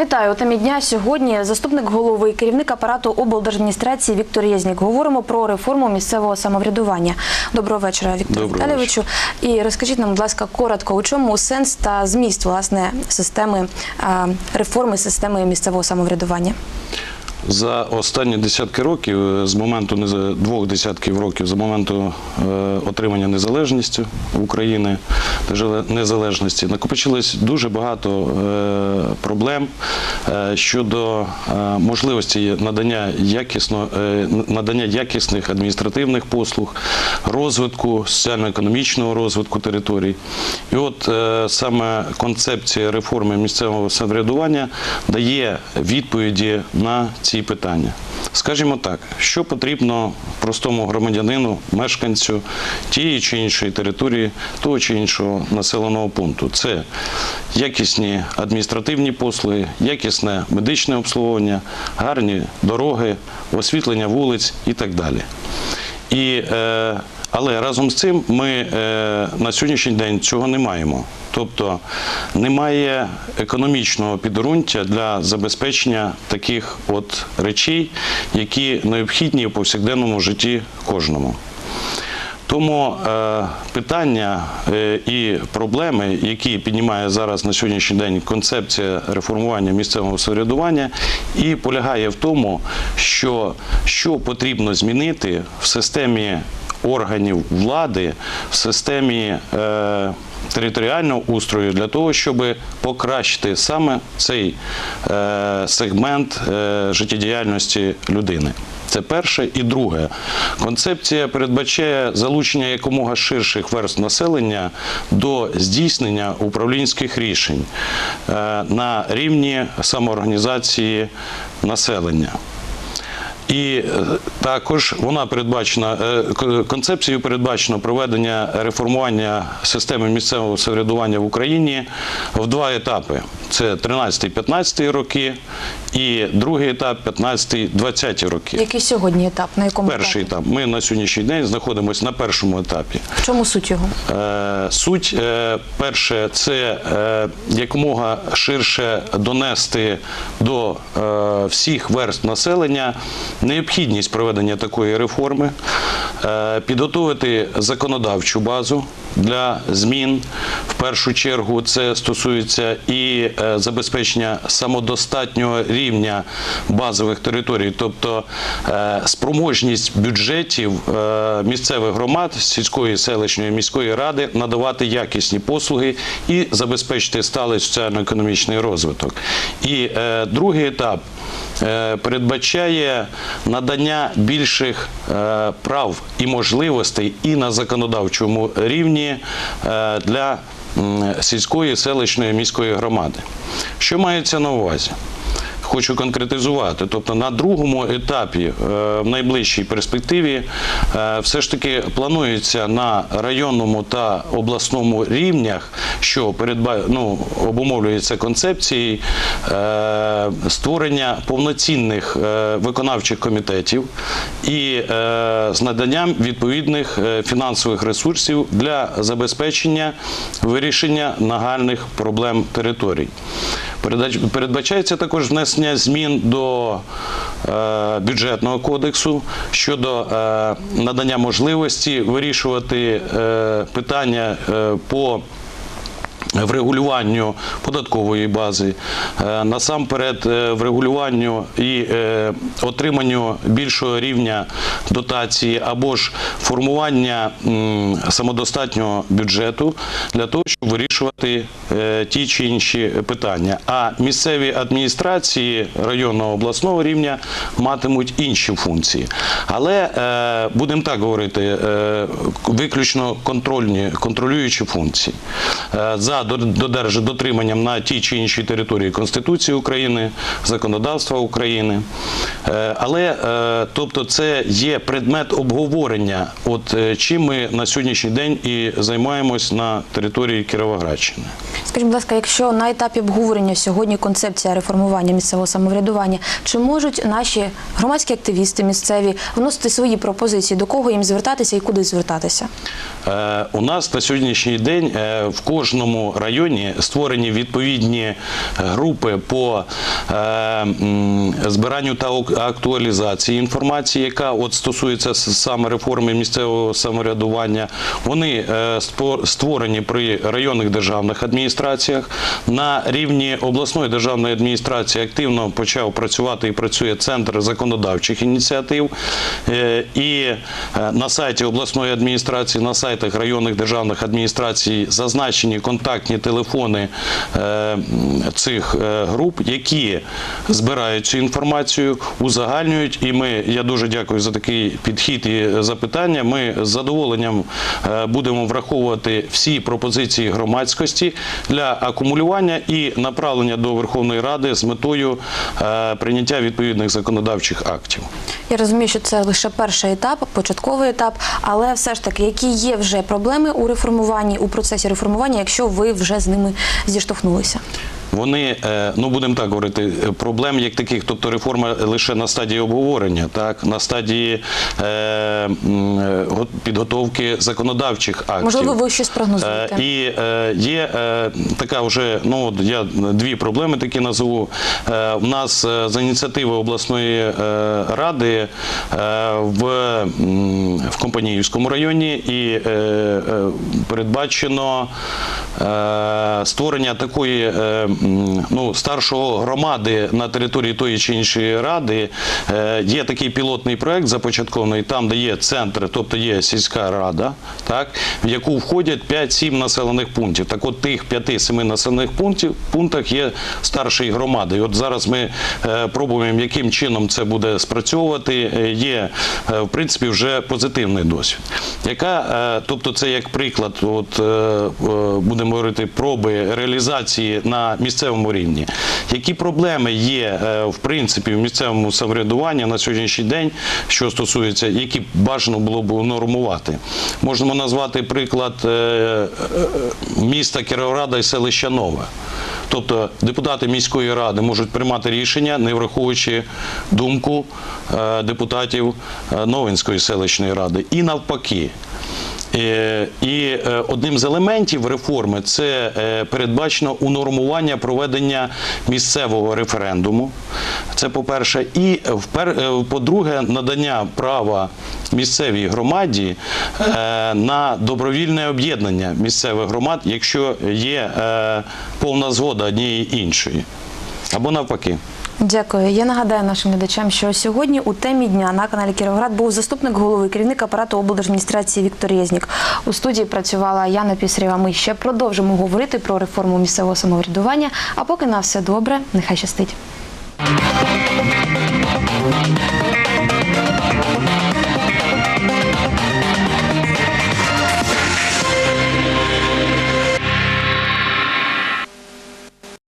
Вітаю у темі дня. Сьогодні заступник голови і керівник апарату облдержадміністрації Віктор Єзнік. Говоримо про реформу місцевого самоврядування. Доброго вечора, Віктор Віталійовичу. І розкажіть нам, будь ласка, коротко, у чому сенс та зміст власне системи реформи системи місцевого самоврядування? За останні десятки років, е, з моменту двох десятків років, з моменту е, отримання незалежності України, незалежності, накопичилось дуже багато е, проблем щодо можливості надання якісно надання якісних адміністративних послуг, розвитку соціально-економічного розвитку територій. І от саме концепція реформи місцевого самоврядування дає відповіді на ці питання. Скажімо так, що потрібно простому громадянину, мешканцю тієї чи іншої території, того чи іншого населеного пункту. Це якісні адміністративні послуги, якісне медичне обслуговування, гарні дороги, освітлення вулиць і так далі. І, е, але разом з цим ми е, на сьогоднішній день цього не маємо. Тобто немає економічного підґрунтя для забезпечення таких от речей, які необхідні в повсякденному житті кожному. Тому е, питання е, і проблеми, які піднімає зараз на сьогоднішній день концепція реформування місцевого самоврядування, і полягає в тому, що, що потрібно змінити в системі органів влади, в системі е, територіального устрою для того, щоб покращити саме цей е, сегмент е, життєдіяльності людини. Це перше і друге. Концепція передбачає залучення якомога ширших верств населення до здійснення управлінських рішень е, на рівні самоорганізації населення. І е, також вона передбачена е, концепцією передбачено проведення реформування системи місцевого самоврядування в Україні в два етапи: це 13-15 роки, і другий етап 15-20 роки. Який сьогодні етап? На якому Перший етапі? етап. Ми на сьогоднішній день знаходимося на першому етапі. В чому суть його? Е, Суть е, перше, це е, якомога ширше донести до е, всіх верств населення необхідність проведення такої реформи, е, підготовити законодавчу базу для змін. В першу чергу це стосується і е, забезпечення самодостатнього рівня базових територій, тобто е, спроможність бюджетів е, місцевих громад, сільської, селищної, міської ради надавати якісні послуги і забезпечити сталий соціально-економічний розвиток. І е, другий етап е, передбачає надання більших е, прав і можливостей і на законодавчому рівні е, для сільської, селищної, міської громади. Що мається на увазі? Хочу конкретизувати. Тобто на другому етапі е, в найближчій перспективі е, все ж таки планується на районному та обласному рівнях, що передба... ну, обумовлюється концепцією е, створення повноцінних виконавчих комітетів і з наданням відповідних фінансових ресурсів для забезпечення вирішення нагальних проблем територій. Передбачається також внесення змін до е, бюджетного кодексу щодо е, надання можливості вирішувати е, питання по врегулюванню податкової бази, е, насамперед е, врегулюванню і е, отриманню більшого рівня дотації або ж формування самодостатнього бюджету для того, щоб вирішувати ті чи інші питання. А місцеві адміністрації районного обласного рівня матимуть інші функції. Але будемо так говорити, виключно контролюючі функції. Е, за додерж- дотриманням на тій чи іншій території Конституції України, законодавства України. Е, Але е, тобто це є предмет обговорення, от чим ми на сьогоднішній день і займаємось на території Кіровоградщини. Скажіть, будь ласка, якщо на етапі обговорення сьогодні концепція реформування місцевого самоврядування, чи можуть наші громадські активісти місцеві вносити свої пропозиції, до кого їм звертатися і куди звертатися? Е, У нас на сьогоднішній день в кожному районі створені відповідні групи по е, збиранню та актуалізації інформації, яка от стосується саме реформи місцевого самоврядування. Вони е, створені при районних державних адміністраціях. На рівні обласної державної адміністрації активно почав працювати і працює центр законодавчих ініціатив. Е, І е, на сайті обласної адміністрації, на сайтах районних державних адміністрацій зазначені контактні телефони е, цих е, груп, які збирають цю інформацію, узагальнюють. І ми, я дуже дякую за такий підхід і запитання. Ми з задоволенням е, будемо враховувати всі пропозиції громадськості для акумулювання і направлення до Верховної Ради з метою прийняття відповідних законодавчих актів. Я розумію, що це лише перший етап, початковий етап, але все ж таки, які є вже проблеми у реформуванні, у процесі реформування, якщо ви вже з ними зіштовхнулися? Вони, е, ну будемо так говорити, проблем як таких, тобто реформа лише на стадії обговорення, так на стадії е, підготовки законодавчих актів. Можливо, ви щось прогнозуєте? Е, І е, є е, така вже, ну от я дві проблеми такі назву. Е, У нас е, за ініціативи обласної е, ради е, в, в Компаніївському районі і е, е, передбачено е, створення такої е, ну, старшого громади на території тої чи іншої ради. Е, Є такий пілотний проект започаткований, там, де є центр, тобто є сільська рада, так, в яку входять 5-7 населених пунктів. Так от тих 5-7 населених пунктів, пунктах є старші громади. І от зараз ми е, пробуємо, яким чином це буде спрацьовувати. Е, Є, в принципі, вже позитивний досвід. Яка, тобто це як приклад, от, будемо говорити, проби реалізації на місцевому рівні. Які проблеми є, е, в принципі, в місцевому самоврядуванні на сьогоднішній день, що стосується, які бажано було б нормувати? Можемо назвати приклад е, е, міста Кіровограда і селища Нове. Тобто депутати міської ради можуть приймати рішення, не враховуючи думку депутатів Новинської селищної ради. І навпаки. Е, І е, одним з елементів реформи це е, передбачено унормування проведення місцевого референдуму. Це по-перше. І по-друге, надання права місцевій громаді на добровільне об'єднання місцевих громад, якщо є повна згода однієї іншої. Або навпаки. Дякую. Я нагадаю нашим глядачам, що сьогодні у темі дня на каналі Кіровоград був заступник голови керівник апарату облдержадміністрації Віктор Єзнік. У студії працювала Яна Пісрєва. Ми ще продовжимо говорити про реформу місцевого самоврядування. А поки на все добре, нехай щастить.